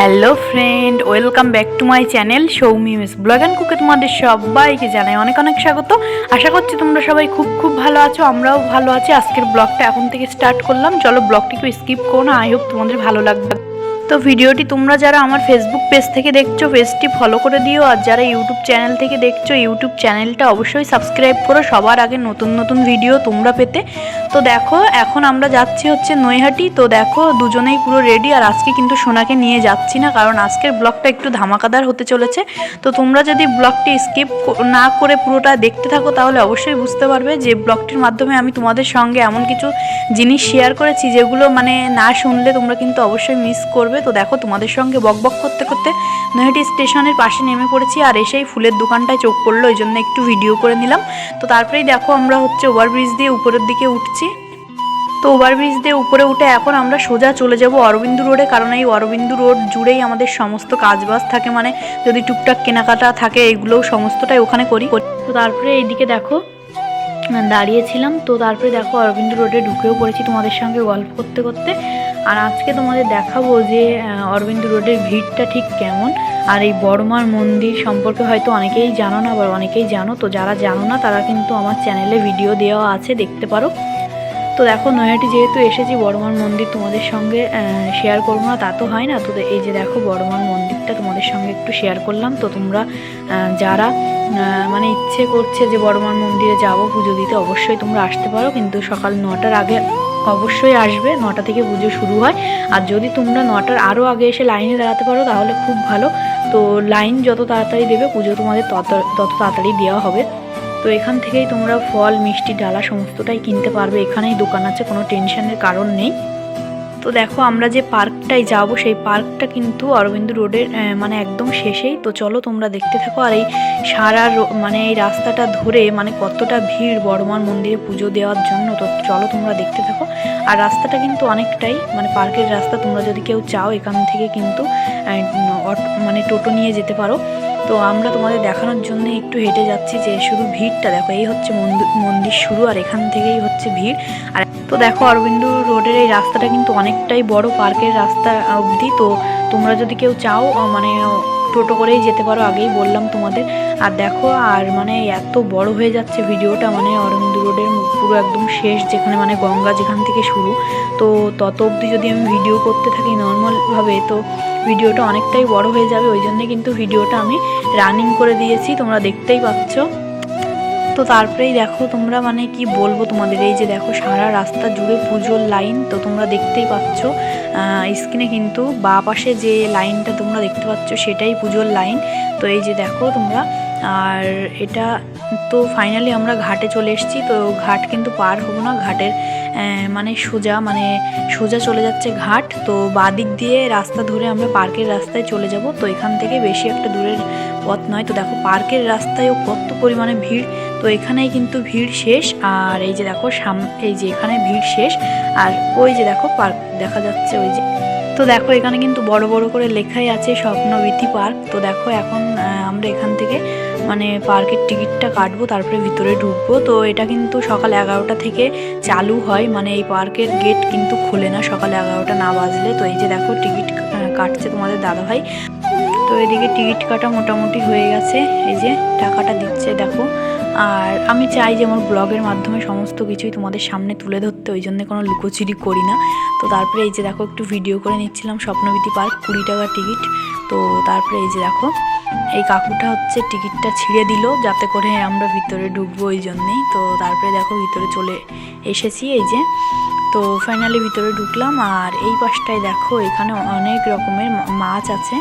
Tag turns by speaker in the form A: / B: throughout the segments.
A: Hello friend welcome back to my channel Soumi miss blog and কুকে তোমাদের সবাইকে জানাই অনেক অনেক স্বাগত। আশা করছি তোমরা সবাই খুব খুব ভালো আছো, আমরাও ভালো আছি। আজকের ব্লগটা এখন থেকে স্টার্ট করলাম। চলো ব্লগটিকে স্কিপ করো না। আই হোপ তোমাদের ভালো লাগবে। তো ভিডিওটি তোমরা যারা আমার ফেসবুক পেজ থেকে দেখছ পেজটি ফলো করে দিও। আর যারা ইউটিউব চ্যানেল থেকে দেখছ ইউটিউব চ্যানেলটা অবশ্যই সাবস্ক্রাইব করো। সবার আগে নতুন নতুন ভিডিও তোমরা পেতে। তো দেখো, এখন আমরা যাচ্ছি হচ্ছে নৈহাটি। তো দেখো, দুজনেই পুরো রেডি আর আজকে কিন্তু সোনাকে নিয়ে যাচ্ছি না, কারণ আজকের ব্লগটা একটু ধামাকাদার হতে চলেছে। তো তোমরা যদি ব্লগটি স্কিপ না করে পুরোটা দেখতে থাকো, তাহলে অবশ্যই বুঝতে পারবে যে ব্লগটির মাধ্যমে আমি তোমাদের সঙ্গে এমন কিছু জিনিস শেয়ার করেছি, যেগুলো মানে না শুনলে তোমরা কিন্তু অবশ্যই মিস করবে। তো দেখো, তোমাদের সঙ্গে বক বক করতে করতে নৈহাটি স্টেশনের পাশে নেমে পড়েছি আর এসেই ফুলের দোকানটায় চোখ পড়ল ওই জন্য একটু ভিডিও করে নিলাম। তো তারপরেই দেখো, আমরা হচ্ছে ওভারব্রিজ দিয়ে উপরের দিকে উঠছি। তো ওভারব্রিজ দিয়ে উপরে উঠে এখন আমরা সোজা চলে যাব অরবিন্দু রোডে, কারণ এই অরবিন্দু রোড জুড়েই আমাদের সমস্ত কাজবাজ থাকে। মানে যদি টুকটাক কেনাকাটা থাকে, এগুলোও সমস্তটাই ওখানে করি। তো তারপরে এইদিকে দেখো, দাঁড়িয়েছিলাম। তো তারপরে দেখো অরবিন্দু রোডে ঢুকেও পড়েছি তোমাদের সঙ্গে গল্প করতে করতে। আর আজকে তোমাদের দেখাবো যে অরবিন্দ রোডের ভিড়টা ঠিক কেমন। আর এই বড়মার মন্দির সম্পর্কে হয়তো অনেকেই জানো না, আবার অনেকেই জানো। তো যারা জানো না, তারা কিন্তু আমার চ্যানেলে ভিডিও দেওয়া আছে, দেখতে পারো। তো দেখো নৈহাটি যেহেতু এসেছি, বড়মার মন্দির তোমাদের সঙ্গে শেয়ার করব না, তা তো হয় না। তো এই যে দেখো, বড়মার মন্দিরটা তোমাদের সঙ্গে একটু শেয়ার করলাম। তো তোমরা যারা মানে ইচ্ছে করছে যে বড়মার মন্দিরে যাব, পুজো দিতে, অবশ্যই তোমরা আসতে পারো। কিন্তু সকাল নটার আগে অবশ্যই আসবে, নটা থেকে পুজো শুরু হয়। আর যদি তোমরা নটার আরও আগে এসে লাইনে দাঁড়াতে পারো, তাহলে খুব ভালো। তো লাইন যত তাড়াতাড়ি দেবে, পুজো তোমাদের তত তত তাড়াতাড়ি দেওয়া হবে। তো এখান থেকেই তোমরা ফল, মিষ্টি, ডালা, সমস্তটাই কিনতে পারবে। এখানেই দোকান আছে, কোনো টেনশনের কারণ নেই। তো দেখো আমরা যে পার্কটায় যাব, সেই পার্কটা কিন্তু অরবিন্দু রোডের মানে একদম শেষেই। তো চলো তোমরা দেখতে থাকো আর এই সারা মানে এই রাস্তাটা ধরে মানে কতটা ভিড় বড়মার মন্দিরে পুজো দেওয়ার জন্য। তো চলো তোমরা দেখতে থাকো। আর রাস্তাটা কিন্তু অনেকটাই মানে পার্কের রাস্তা তোমরা যদি কেউ চাও এখান থেকে কিন্তু মানে টোটো নিয়ে যেতে পারো। তো আমরা তোমাদের দেখানোর জন্য একটু হেঁটে যাচ্ছি যে শুধু ভিড়টা, দেখো এই হচ্ছে মন্দির শুরু আর এখান থেকেই হচ্ছে ভিড়। আর তো দেখো অরবিন্দ রোডের এই রাস্তাটা কিন্তু অনেকটাই বড় পার্কের রাস্তা অবধি, তো তোমরা যদি কেউ চাও মানে টোটো করেই যেতে পারো, আগেই বললাম তোমাদের। আর দেখো, আর মানে এত বড় হয়ে যাচ্ছে ভিডিওটা মানে অরবিন্দ রোডের পুরো একদম শেষ, যেখানে মানে গঙ্গা যেখান থেকে শুরু। তো তত অবধি যদি আমি ভিডিও করতে থাকি নর্মালভাবে তো ভিডিওটা অনেকটাই বড় হয়ে যাবে, ওই জন্য কিন্তু ভিডিওটা আমি রানিং করে দিয়েছি, তোমরা দেখতেই পাচ্ছ। তো তারপরেই দেখো তোমরা মানে কি বলব তোমাদের, এই যে দেখো সারা রাস্তা জুড়ে পুজোর লাইন তো তোমরা দেখতেই পাচ্ছ স্ক্রিনে কিন্তু বা পাশে যে লাইনটা তোমরা দেখতে পাচ্ছ সেটাই পুজোর লাইন তো এই যে দেখো তোমরা, আর এটা তো ফাইনালি আমরা ঘাটে চলে এসেছি। তো ঘাট কিন্তু পার হব না। ঘাটের মানে সোজা মানে সোজা চলে যাচ্ছে ঘাট। তো বাদিক দিয়ে রাস্তা ধরে আমরা পার্কের রাস্তায় চলে যাব। তো এখান থেকে বেশি একটা দূরের পথ নয়। তো দেখো পার্কের রাস্তায়ও কত পরিমাণে ভিড়। তো এখানেই কিন্তু ভিড় শেষ। আর এই যে দেখো সাম, এই যে এখানে ভিড় শেষ। আর ওই যে দেখো পার্ক, দেখা যাচ্ছে ওই যে। তো দেখো এখানে কিন্তু বড় বড় করে লেখাই আছে স্বপ্নবীথি পার্ক। তো দেখো এখন আমরা এখান থেকে মানে পার্কের টিকিটটা কাটবো, তারপরে ভিতরে ঢুকবো। তো এটা কিন্তু সকাল এগারোটা থেকে চালু হয়। মানে এই পার্কের গেট কিন্তু খোলে না, সকাল এগারোটা না বাজলে। তো এই যে দেখো টিকিট কাটছে তোমাদের দাদাভাই। তো এদিকে টিকিট কাটা মোটামুটি হয়ে গেছে। এই যে টাকাটা দিচ্ছে, দেখো। আর আমি চাই যে আমার ব্লগের মাধ্যমে সমস্ত কিছুই তোমাদের সামনে তুলে ধরতে। ওই জন্য কোনো লুকোচুরি করি না। তো তারপরে এই যে দেখো একটু ভিডিও করে নিচ্ছিলাম স্বপ্নবীতি পার্ক, কুড়ি টাকা টিকিট। তো তারপরে এই যে দেখো এই কাকুটা হচ্ছে টিকিটটা ছিঁড়ে দিল যাতে করে আমরা ভিতরে ঢুকবো ওই জন্যেই। তো তারপরে দেখো ভিতরে চলে এসেছি এই যে। তো ফাইনালি ভিতরে ঢুকলাম আর এই পাশটায় দেখো এখানে অনেক রকমের মাছ আছে।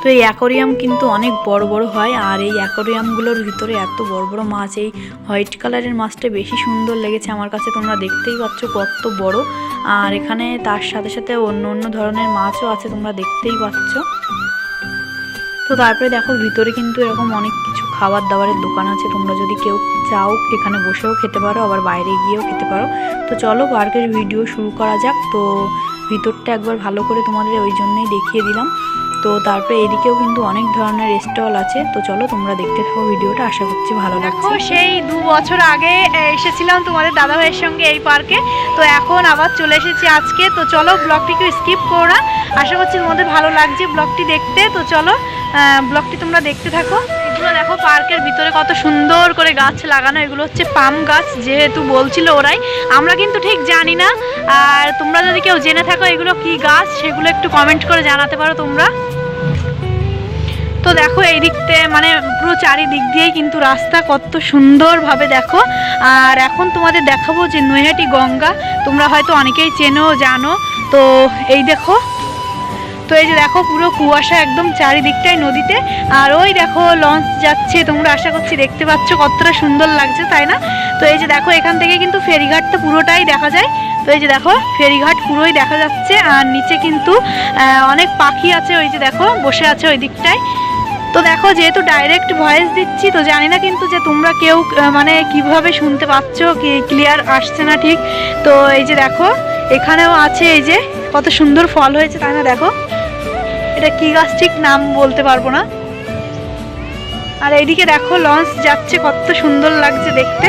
A: তো এই অ্যাকোরিয়াম কিন্তু অনেক বড় বড় হয় আর এই অ্যাকোরিয়ামগুলোর ভিতরে এত বড় বড় মাছ, এই হোয়াইট কালারের মাছটা বেশি সুন্দর লেগেছে আমার কাছে, তোমরা দেখতেই পাচ্ছ কত বড়। আর এখানে তার সাথে সাথে অন্য অন্য ধরনের মাছও আছে, তোমরা দেখতেই পাচ্ছ। তো তারপরে দেখো ভিতরে কিন্তু এরকম অনেক কিছু খাবার দাবারের দোকান আছে। তোমরা যদি কেউ চাও এখানে বসেও খেতে পারো, আবার বাইরে গিয়েও খেতে পারো। তো চলো পার্কের ভিডিও শুরু করা যাক। তো ভিতরটা একবার ভালো করে তোমাদের ওই জন্যই দেখিয়ে দিলাম। তো তারপরে এদিকেও কিন্তু অনেক ধরনের স্টল আছে। তো চলো তোমরা দেখতে থাকো ভিডিওটা আশা করছি ভালো লাগছে। সেই দু বছর আগে এসেছিলাম তোমাদের দাদা ভাইয়ের সঙ্গে এই পার্কে। তো এখন আবার চলে এসেছি আজকে। তো চলো ব্লগটিকে স্কিপ করো। না আশা করছি তোমাদের ভালো লাগছে ব্লগটি দেখতে। তো চলো ব্লগটি তোমরা দেখতে থাকো। এগুলো দেখো পার্কের ভিতরে কত সুন্দর করে গাছ লাগানো, এগুলো হচ্ছে পাম গাছ যেহেতু বলছিল ওরাই। আমরা কিন্তু ঠিক জানি না, আর তোমরা যদি কেউ জেনে থাকো এগুলো কি গাছ, সেগুলো একটু কমেন্ট করে জানাতে পারো তোমরা। তো দেখো এই দিকতে মানে পুরো চারিদিক দিয়েই কিন্তু রাস্তা কত সুন্দরভাবে দেখো। আর এখন তোমাদের দেখাবো যে নৈহাটি গঙ্গা, তোমরা হয়তো অনেকেই চেনো, জানো। তো এই দেখো তো এই যে দেখো পুরো কুয়াশা একদম চারিদিকটাই নদীতে, আর ওই দেখো লঞ্চ যাচ্ছে, তোমরা আশা করছি দেখতে পাচ্ছ কতটা সুন্দর লাগছে, তাই না? তো এই যে দেখো, এখান থেকে কিন্তু ফেরিঘাটটা পুরোটাই দেখা যায়। তো এই যে দেখো, ফেরিঘাট পুরোই দেখা যাচ্ছে, আর নিচে কিন্তু অনেক পাখি আছে, ওই যে দেখো, বসে আছে ওই দিকটায়। তো দেখো, যেহেতু ডাইরেক্ট ভয়েস দিচ্ছি, তো জানি না কিন্তু যে তোমরা কেউ মানে কীভাবে শুনতে পাচ্ছ, কি ক্লিয়ার আসছে না ঠিক। তো এই যে দেখো এখানেও আছে এই যে, কত সুন্দর ফল হয়েছে তাই না, দেখো। এটা কি গাছ ঠিক নাম বলতে পারব না। আর এইদিকে দেখো, লঞ্চ যাচ্ছে, কত সুন্দর লাগছে দেখতে।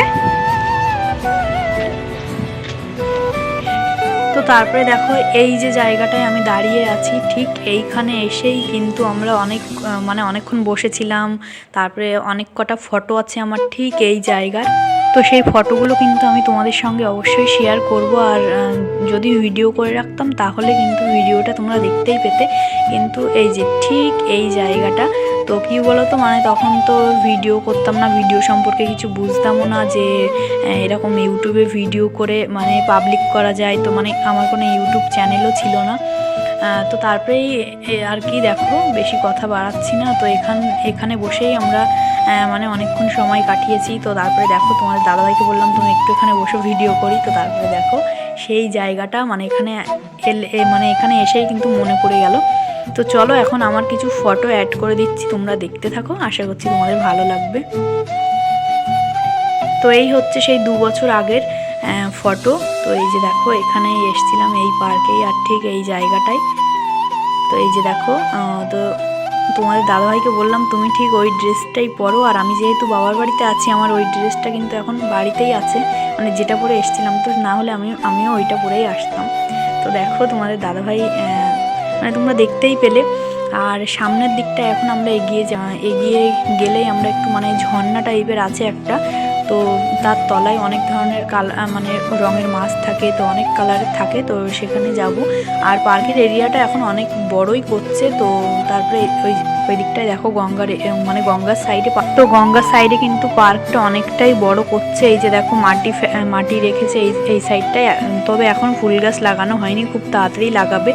A: তো তারপরে দেখো, এই যে জায়গাটায় আমি দাঁড়িয়ে আছি, ঠিক এইখানে এসেই কিন্তু আমরা অনেক মানে অনেকক্ষণ বসেছিলাম। তারপরে অনেক কটা ফটো আছে আমার, ঠিক এই জায়গার। তো সেই ফটোগুলো কিন্তু আমি তোমাদের সঙ্গে অবশ্যই শেয়ার করব। আর যদি ভিডিও করে রাখতাম, তাহলে কিন্তু ভিডিওটা তোমরা দেখতেই পেতে। কিন্তু এই যে ঠিক এই জায়গাটা, তো কী বলো তো মানে তখন তো ভিডিও করতাম না ভিডিও সম্পর্কে কিছু বুঝতামও না যে এরকম ইউটিউবে ভিডিও করে মানে পাবলিক করা যায়। তো মানে আমার কোনো ইউটিউব চ্যানেলও ছিল না। তো তারপরেই আর কি দেখো, বেশি কথা বাড়াচ্ছি না। তো এখান, এখানে বসেই আমরা মানে অনেকক্ষণ সময় কাটিয়েছি। তো তারপরে দেখো তোমার দাদাভাইকে বললাম, তুমি একটু এখানে বসে ভিডিও করি। তো তারপরে দেখো, সেই জায়গাটা মানে এখানে মানে এখানে এসেই কিন্তু মনে পড়ে গেল। তো চলো, এখন আমার কিছু ফটো অ্যাড করে দিচ্ছি, তোমরা দেখতে থাকো। আশা করছি তোমাদের ভালো লাগবে। তো এই হচ্ছে সেই দু বছর আগের ফটো তো এই যে দেখো, এখানেই এসছিলাম এই পার্কেই আর ঠিক এই জায়গাটায়। তো এই যে দেখো তো তোমাদের দাদাভাইকে বললাম, তুমি ঠিক ওই ড্রেসটাই পরো। আর আমি যেহেতু বাবার বাড়িতে আছি, আমার ওই ড্রেসটা কিন্তু এখন বাড়িতেই আছে। মানে যেটা পরে এসছিলাম, তো না হলে আমি, আমিও ওইটা পরেই আসতাম। তো দেখো তোমাদের দাদাভাই মানে তোমরা দেখতেই পেলে। আর সামনের দিকটা এখন আমরা এগিয়ে যা, এগিয়ে গেলেই আমরা একটু মানে ঝর্ণা টাইপের আছে একটা। তো তার তলায় অনেক ধরনের কালার মানে রঙের মাছ থাকে, তো অনেক কালারের থাকে, তো সেখানে যাব। আর পার্কের এরিয়াটা এখন অনেক বড়ই করছে, তো তারপরে ওই ওই দিকটায় দেখো গঙ্গার মানে গঙ্গার সাইডে তো গঙ্গার সাইডে কিন্তু পার্কটা অনেকটাই বড় করছে, এই যে দেখো মাটি মাটি রেখেছে এই এই সাইডটায় তবে এখন ফুল গাছ লাগানো হয়নি, খুব তাড়াতাড়ি লাগাবে।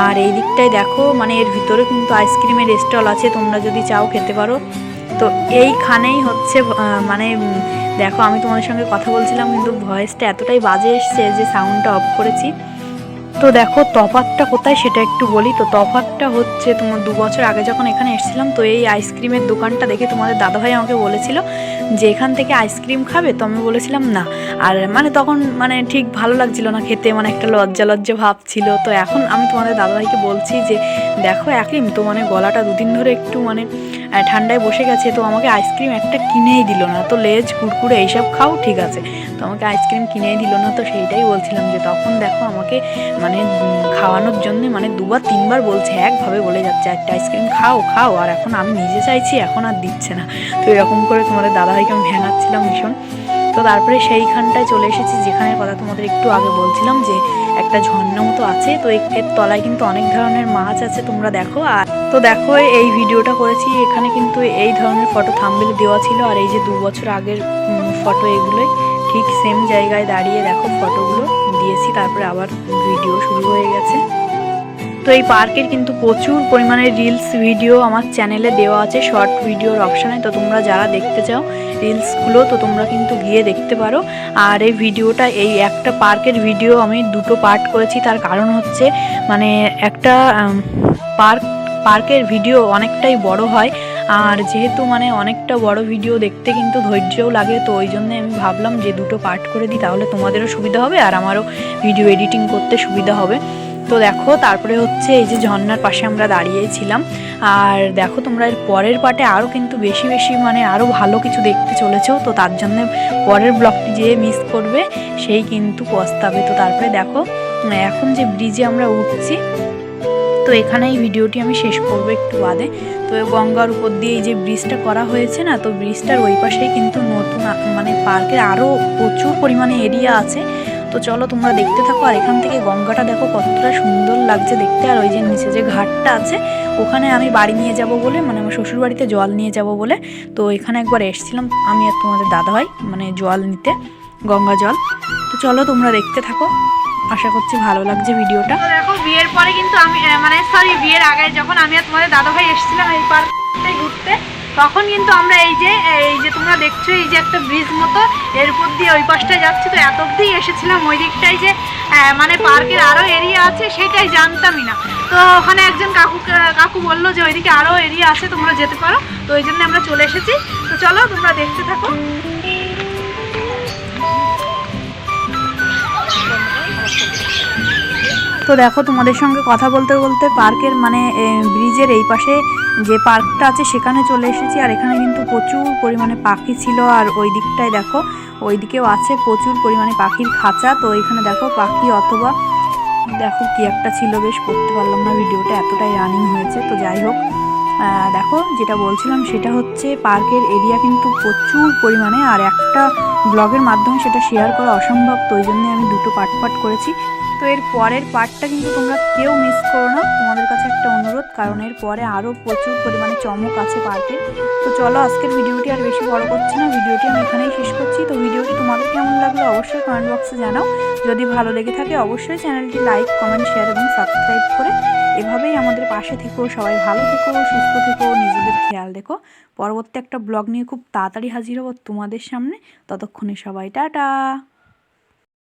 A: আর এই দিকটায় দেখো মানে এর ভিতরে কিন্তু আইসক্রিমের স্টল আছে, তোমরা যদি চাও খেতে পারো। তো এইখানেই হচ্ছে মানে দেখো, আমি তোমাদের সঙ্গে কথা বলছিলাম, কিন্তু ভয়েসটা এতটাই বাজে এসছে যে সাউন্ডটা অফ করেছি। তো দেখো তফাতটা কোথায় সেটা একটু বলি। তো তফাতটা হচ্ছে তোমার দু বছর আগে যখন এখানে এসেছিলাম, তো এই আইসক্রিমের দোকানটা দেখে তোমাদের দাদাভাই আমাকে বলেছিল যে এখান থেকে আইসক্রিম খাবে, তো আমি বলেছিলাম না। আর মানে তখন মানে ঠিক ভালো লাগছিল না খেতে মানে একটা লজ্জা লজ্জা ভাব ছিল। তো এখন আমি তোমাদের দাদাভাইকে বলছি যে, দেখো একদিন তো মানে গলাটা দুদিন ধরে একটু মানে ঠান্ডায় বসে গেছে, তো আমাকে আইসক্রিম একটা কিনেই দিল না। তো লেজ কুরকুরে এইসব খাও, ঠিক আছে। তো আমাকে আইসক্রিম কিনেই দিল না, তো সেইটাই বলছিলাম যে, তখন দেখো আমাকে মানে উম, খাওয়ানোর জন্য মানে দুবার তিনবার বলছে একভাবে বলে যাচ্ছে একটা আইসক্রিম খাও খাও। আর এখন আমি নিজে চাইছি এখন আর দিচ্ছে না। তো এরকম করে তোমাদের দাদাভাইকে আমি ভেঙাচ্ছিলাম ভীষণ। তো তারপরে সেইখানটায় চলে এসেছি যেখানের কথা তোমাদের একটু আগে বলছিলাম যে একটা ঝর্ণা মতো আছে। তো এর তলায় কিন্তু অনেক ধরনের মাছ আছে তোমরা দেখো। আর তো দেখো এই ভিডিওটা করেছি এখানে কিন্তু এই ধরনের ফটো থাম্বেলে দেওয়া ছিল। আর এই যে দু বছর আগের ফটো এগুলোই ঠিক সেম জায়গায় দাঁড়িয়ে দেখো ফটোগুলো। দিয়েছি, তারপরে আবার ভিডিও শুরু হয়ে গেছে। তো এই পার্কের কিন্তু প্রচুর পরিমাণে রিলস ভিডিও আমার চ্যানেলে দেওয়া আছে শর্ট ভিডিওর অপশানে তো তোমরা যারা দেখতে চাও রিলসগুলো তো তোমরা কিন্তু গিয়ে দেখতে পারো। আর এই ভিডিওটা এই একটা পার্কের ভিডিও আমি দুটো পার্ট করেছি। তার কারণ হচ্ছে মানে একটা পার্ক, পার্কের ভিডিও অনেকটাই বড় হয়। আর যেহেতু মানে অনেকটা বড় ভিডিও দেখতে কিন্তু ধৈর্যও লাগে, তো ওই জন্য আমি ভাবলাম যে দুটো পার্ট করে দিই, তাহলে তোমাদেরও সুবিধা হবে আর আমারও ভিডিও এডিটিং করতে সুবিধা হবে। তো দেখো, তারপরে হচ্ছে এই যে ঝর্নার পাশে আমরা দাঁড়িয়েছিলাম। আর দেখো, তোমরা এর পরের পার্টে আরও কিন্তু বেশি বেশি মানে আরও ভালো কিছু দেখতে চলেছো, তো তার জন্য পরের ব্লগটি যে মিস করবে, সেই কিন্তু পস্তাবে। তো তারপরে দেখো, এখন যে ব্রিজে আমরা উঠছি এখানে এই ভিডিওটি আমি শেষ করব একটু বাদে। তো গঙ্গার উপর দিয়ে এই যে ব্রিজটা করা হয়েছে না, তো ব্রিজটার ওই পাশেই কিন্তু নতুন মানে পার্কের আরও প্রচুর পরিমাণে এরিয়া আছে। তো চলো তোমরা দেখতে থাকো, আর এখান থেকে গঙ্গাটা দেখো কতটা সুন্দর লাগছে দেখতে। আর ওই যে নিচে যে ঘাটটা আছে, ওখানে আমি বাড়ি নিয়ে যাব বলে মানে আমার শ্বশুর বাড়িতে জল নিয়ে যাব বলে, তো এখানে একবার এসেছিলাম আমি আর তোমাদের দাদা ভাই মানে জল নিতে, গঙ্গা জল। তো চলো তোমরা দেখতে থাকো। আশা করছি ভালো লাগছে ভিডিওটা। দেখো, বিয়ের পরে কিন্তু আমি মানে সরি বিয়ের আগে যখন আমি আর তোমাদের দাদা ভাই এসেছিলাম এই পার্কতে ঘুরতে, তখন কিন্তু আমরা এই যে এই যে তোমরা দেখছ, এই যে একটা ব্রিজ মতো এর উপর দিয়ে ওই পাশটায় যাচ্ছি। তো এত অব্দি এসেছিলাম, ওই দিকটায় যে মানে পার্কের আরও এরিয়া আছে সেটাই জানতামই না। তো ওখানে একজন কাকু কাকু বলল যে, ওইদিকে আরও এরিয়া আছে, তোমরা যেতে পারো। তো ওই জন্য আমরা চলে এসেছি। তো চলো, তোমরা দেখতে থাকো। তো দেখো, তোমাদের সঙ্গে কথা বলতে বলতে পার্কের মানে ব্রিজের এই পাশে যে পার্কটা আছে, সেখানে চলে এসেছি। আর এখানে কিন্তু প্রচুর পরিমাণে পাখি ছিল। আর ওই দিকটায় দেখো ওই দিকেও আছে প্রচুর পরিমাণে পাখির খাঁচা। তো এখানে দেখো, পাখি অথবা দেখো কি একটা ছিল, বেশ করতে পারলাম না। ভিডিওটা এতটাই রানিং হয়েছে। তো যাই হোক দেখো, যেটা বলছিলাম, সেটা হচ্ছে পার্কের এরিয়া কিন্তু প্রচুর পরিমাণে। আর একটা ব্লগের মাধ্যমে সেটা শেয়ার করা অসম্ভব। তো ওই জন্য আমি দুটো পার্ট পার্ট করেছি। তো এর পরের পার্টটা কিন্তু তোমরা কেউ মিস করো না। তোমাদের কাছে একটা অনুরোধ, কারণ এর পরে আরও প্রচুর পরিমাণে চমক আছে পার্কে। তো চলো, আজকের ভিডিওটি আর বেশি বড় করছি না। ভিডিওটি আমি এখানেই শেষ করছি। তো ভিডিওটি তোমাদের কেমন লাগল অবশ্যই কমেন্ট বক্সে জানাও। যদি ভালো লেগে থাকে অবশ্যই চ্যানেলটি লাইক কমেন্ট শেয়ার এবং সাবস্ক্রাইব করে এভাবেই আমাদের পাশে থেকো। সবাই ভালো থেকো, সুস্থ থেকো, নিজেদের খেয়াল দেখো পরবর্তী একটা ব্লগ নিয়ে খুব তাড়াতাড়ি হাজির হব তোমাদের সামনে। ততক্ষণে সবাই টাটা!